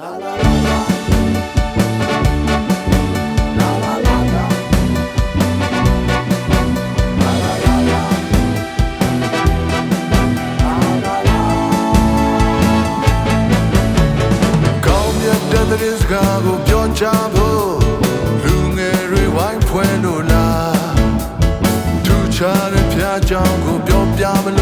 လာလာလာလာလာလာလာကောင်းမြတ်တဲ့တဲ့စကားကိုပြောချဖို့လူငယ်တွေဝိုင်းဖွဲ့လို့လားသူချတဲ့ဖျားချောင်းကိုပြောပြမလို့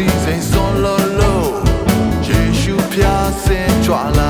စီစဉ်စွန်လို့လို့ယေရှုဖျားစင်ကြွလာ